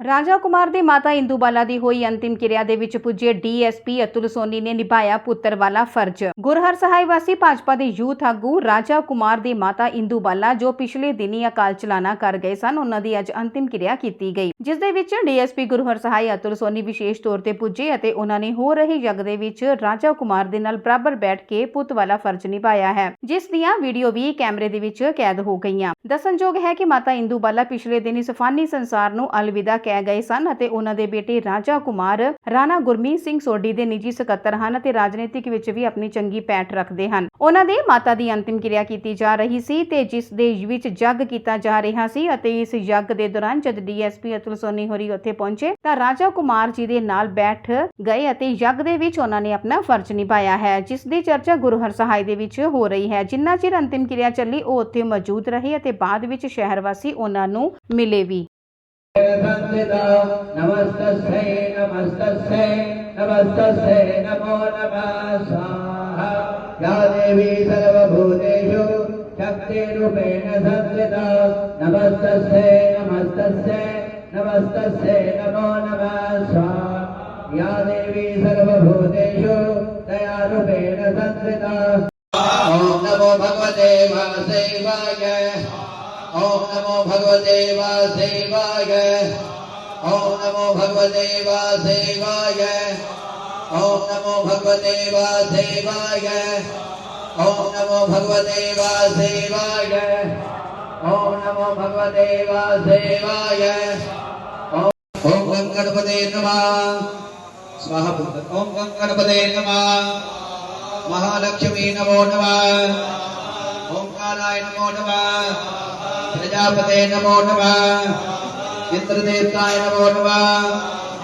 ਰਾਜਾ ਕੁਮਾਰ ਦੀ ਮਾਤਾ ਇੰਦੂਬਾਲਾ ਦੀ ਹੋਈ ਅੰਤਿਮ ਕਿਰਿਆ ਦੇ ਵਿੱਚ ਪੁੱਜੇ ਡੀਐਸਪੀ ਅਤੁਲ ਸੋਨੀ ਨੇ ਨਿਭਾਇਆ ਪੁੱਤਰ ਵਾਲਾ ਫਰਜ਼। ਗੁਰਹਰ ਸਹਾਇ ਵਾਸੀ ਭਾਜਪਾ ਦੇ ਯੂਥ ਆਗੂ ਰਾਜਾ ਕੁਮਾਰ ਦੀ ਮਾਤਾ ਇੰਦੂਬਾਲਾ, ਜੋ ਪਿਛਲੇ ਦਿਨੀ ਅਕਾਲ ਚਲਾਣਾ ਕਰ ਗਏ ਸਨ, ਉਹਨਾਂ ਦੀ ਅੱਜ ਅੰਤਿਮ ਕਿਰਿਆ ਕੀਤੀ ਗਈ। ਜਿਸ ਦੇ ਵਿੱਚ ਡੀਐਸਪੀ ਗੁਰਹਰ ਸਹਾਇ ਅਤੁਲ ਸੋਨੀ ਵਿਸ਼ੇਸ਼ ਤੌਰ ਤੇ ਪੁੱਜੇ ਅਤੇ ਉਹਨਾਂ ਨੇ ਹੋ ਰਹੀ ਜਗ ਦੇ ਵਿੱਚ ਰਾਜਾ ਕੁਮਾਰ ਦੇ ਨਾਲ ਬਰਾਬਰ ਬੈਠ ਕੇ ਪੁੱਤ ਵਾਲਾ ਫਰਜ਼ ਨਿਭਾਇਆ ਹੈ, ਜਿਸ ਦੀਆਂ ਵੀਡੀਓ ਵੀ ਕੈਮਰੇ ਦੇ ਵਿੱਚ ਕੈਦ ਹੋ ਗਈਆਂ। ਦੱਸਣਯੋਗ ਹੈ ਕਿ ਮਾਤਾ ਇੰਦੂਬਾਲਾ ਪਿਛਲੇ ਦਿਨ ਸਫਾਨੀ ਸੰਸਾਰ ਨੂੰ ਅਲਵਿਦਾ ਕਹਿ ਗਏ ਸਨ ਅਤੇ ਉਹਨਾਂ ਦੇ ਬੇਟੇ ਰਾਜਾ ਕੁਮਾਰ, ਰਾਣਾ ਗੁਰਮੀਤ ਸਿੰਘ ਸੋਢੀ ਦੇ ਨਿੱਜੀ ਸਕੱਤਰ ਹਨ ਅਤੇ ਰਾਜਨੀਤਿਕ ਵਿੱਚ ਵੀ ਆਪਣੀ ਚੰਗੀ ਪੈਠ ਰੱਖਦੇ ਹਨ। ਉਹਨਾਂ ਦੇ ਮਾਤਾ ਦੀ ਅੰਤਿਮ ਕਿਰਿਆ ਕੀਤੀ ਜਾ ਰਹੀ ਸੀ ਤੇ ਜਿਸ ਦੇ ਵਿੱਚ ਜੱਗ ਕੀਤਾ ਜਾ ਰਿਹਾ ਸੀ ਅਤੇ ਇਸ ਜੱਗ ਦੇ ਦੌਰਾਨ ਜਦ ਡੀਐਸਪੀ ਅਤੁਲ ਸੋਨੀ ਹੋਰੀ ਉੱਥੇ ਪਹੁੰਚੇ ਤਾਂ ਰਾਜਾ ਕੁਮਾਰ ਜੀ ਦੇ ਨਾਲ ਬੈਠ ਗਏ ਅਤੇ ਜੱਗ ਦੇ ਵਿੱਚ ਉਹਨਾਂ ਨੇ ਆਪਣਾ ਫਰਜ਼ ਨਿਭਾਇਆ ਹੈ, ਜਿਸ ਦੀ ਚਰਚਾ ਗੁਰੂ ਹਰਸਹਾਏ ਦੇ ਵਿੱਚ ਹੋ ਰਹੀ ਹੈ। ਜਿੰਨਾ ਚਿਰ ਅੰਤਿਮ ਕਿਰਿਆ ਚੱਲੀ, ਉਹ ਉੱਥੇ ਮੌਜੂਦ ਰਹੇ ਅਤੇ ਬਾਅਦ ਵਿੱਚ ਸ਼ਹਿਰ ਵਾਸੀ ਉਹਨਾਂ ਨੂੰ ਮਿਲੇ ਵੀ। नमस्तस्यै नमस्तस्यै नमस्तस्यै नमो नमः स्वाहा या देवी सर्वभूतेषु शक्तिरूपेण संस्थिता नमस्तस्यै नमस्तस्यै नमस्तस्यै नमो नमः स्वाहा या देवी सर्वभूतेषु दयारूपेण संस्थिता ॐ नमो भगवते वासुदेवाय ॐ नमो भगवते वासुदेवाय ॐ नमो भगवते वासुदेवाय ॐ नमो भगवते वासुदेवाय ॐ नमो भगवते वासुदेवाय ॐ नमो भगवते वासुदेवाय ॐ ॐ गणपते नमः स्वाहा ॐ गणपते नमः महालक्ष्मी नमो नमः ओंकाराय नमो नमः प्रजापते नमो नमः इंद्रदेवताय नमो नमः